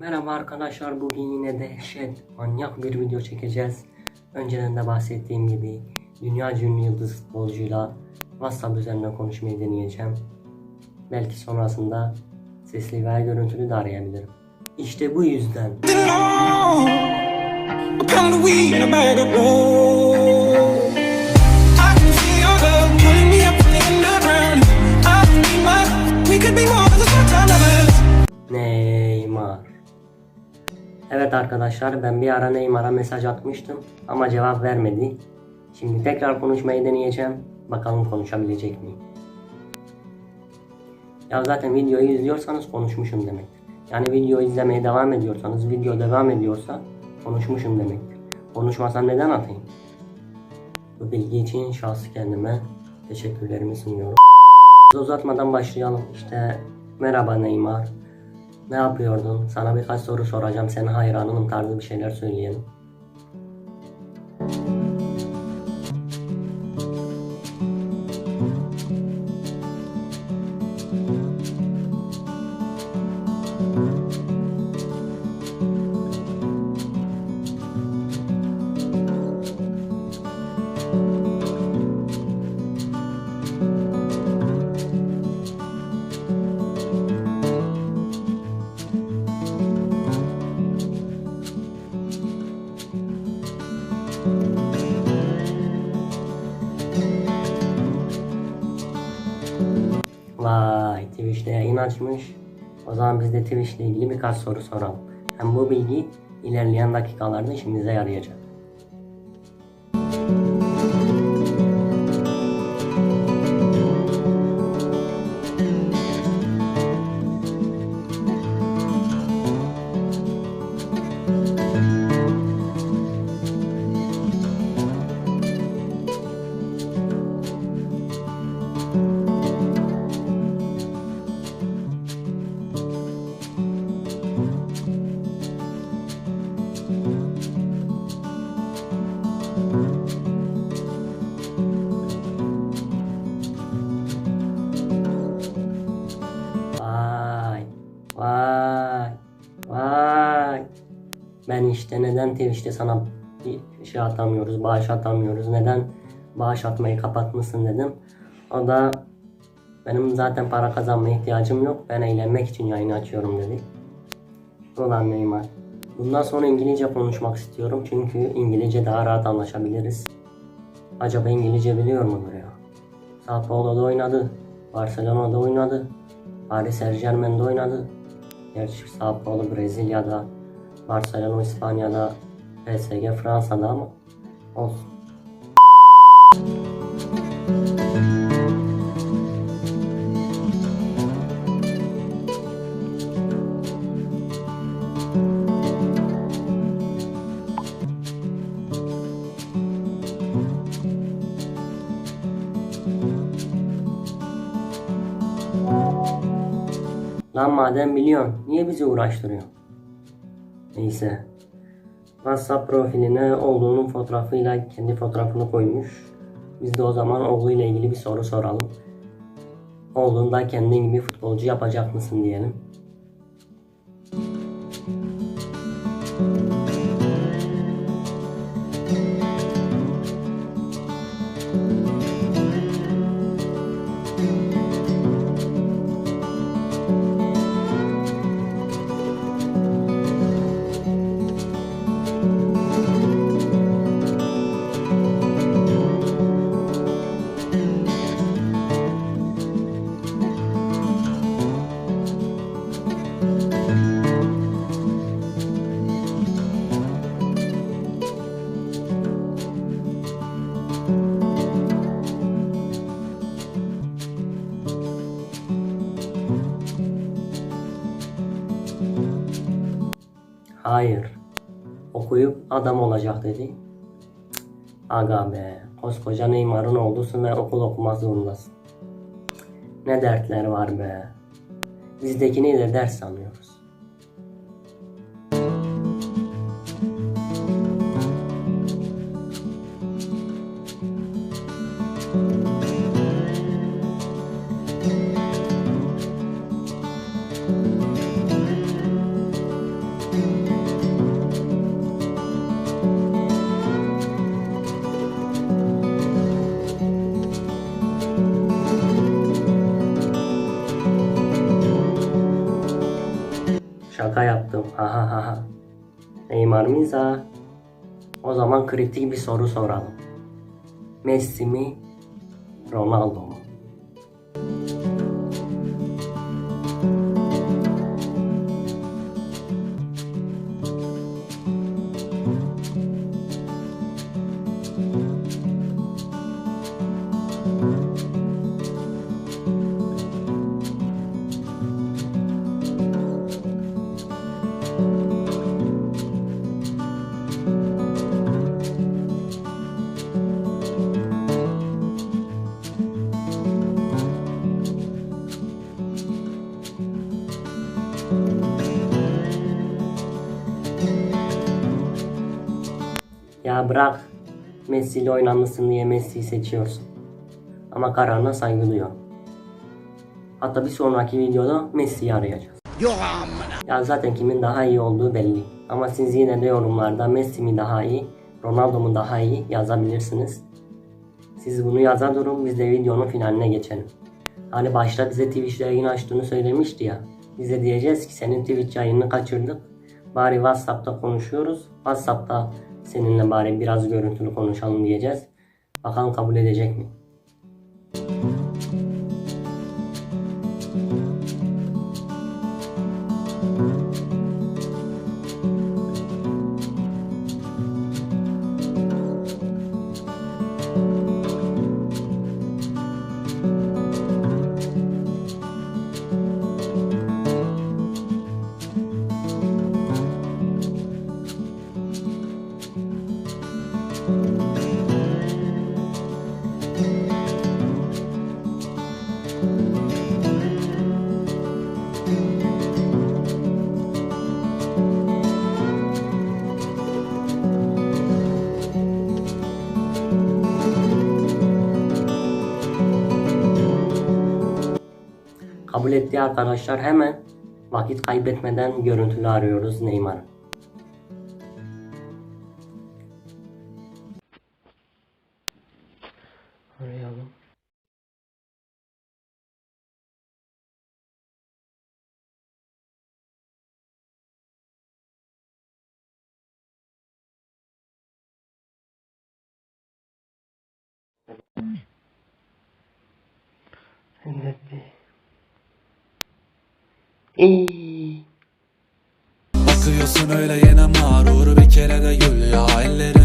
Merhaba arkadaşlar bugün yine dehşet manyak bir video çekeceğiz. Önceden de bahsettiğim gibi dünya ünlü yıldız futbolcuyla WhatsApp üzerinden konuşmayı deneyeceğim. Belki sonrasında sesli veya görüntülü de arayabilirim. İşte bu yüzden Evet arkadaşlar ben bir ara Neymar'a mesaj atmıştım ama cevap vermedi. Şimdi tekrar konuşmayı deneyeceğim. Bakalım konuşabilecek miyim? Ya zaten videoyu izliyorsanız konuşmuşum demektir. Yani video izlemeye devam ediyorsanız, video devam ediyorsa konuşmuşum demektir. Konuşmasam neden atayım? Bu bilgi için şahsı kendime teşekkürlerimi sunuyorum. Uzatmadan başlayalım. İşte merhaba Neymar. Ne yapıyordun? Sana birkaç soru soracağım. Senin hayranınım tarzı bir şeyler söyleyelim. Vay Twitch'te yayın açmış. O zaman biz de Twitch ile ilgili birkaç soru soralım. Hem bu bilgi ilerleyen dakikalarda işimize yarayacak. Ben işte neden Twitch'te sana bir şey atamıyoruz, bağış atamıyoruz, neden bağış atmayı kapatmışsın dedim. O da benim zaten para kazanmaya ihtiyacım yok, ben eğlenmek için yayını açıyorum dedi. Ulan Neymar. Bundan sonra İngilizce konuşmak istiyorum çünkü İngilizce daha rahat anlaşabiliriz. Acaba İngilizce biliyor mudur ya? Sao Paulo'da oynadı, Barcelona'da oynadı, Paris Saint Germain'de oynadı. Gerçi Sao Paulo Brezilya'da, Barcelona İspanya'da, PSG Fransa'da ama olsun. Lan madem biliyorsun, niye bizi uğraştırıyorsun? Neyse. WhatsApp profiline oğlunun fotoğrafıyla kendi fotoğrafını koymuş. Biz de o zaman oğluyla ilgili bir soru soralım. Oğlunu da kendin gibi futbolcu yapacak mısın diyelim. Hayır. Okuyup adam olacak dedi. Aga be. Koskoca Neymar'ın oldusun ve okul okumak zorundasın. Ne dertler var be. Bizdekini de ders sanıyoruz. Şaka yaptım. Ha ha ha ha. Neymar ha? O zaman kritik bir soru soralım. Messi mi? Ronaldo mu? Ya bırak. Messi ile oynanmışsın diye Messi'yi seçiyorsun. Ama kararına saygı duyuyorum. Hatta bir sonraki videoda Messi'yi arayacağız. Ya zaten kimin daha iyi olduğu belli. Ama siz yine de yorumlarda Messi mi daha iyi, Ronaldo mu daha iyi yazabilirsiniz. Siz bunu yaza durun biz de videonun finaline geçelim. Hani başta bize Twitch'te yayın açtığını söylemişti ya. Biz de diyeceğiz ki senin Twitch yayınını kaçırdık. Bari WhatsApp'ta konuşuyoruz. WhatsApp'ta seninle bari biraz görüntülü konuşalım diyeceğiz. Bakalım kabul edecek mi? Kabul ettiği arkadaşlar hemen vakit kaybetmeden görüntülü arıyoruz Neymar'ı. Arayalım. Evet. Bakıyorsun öyle yine mağrur bir kere de gül ya elleri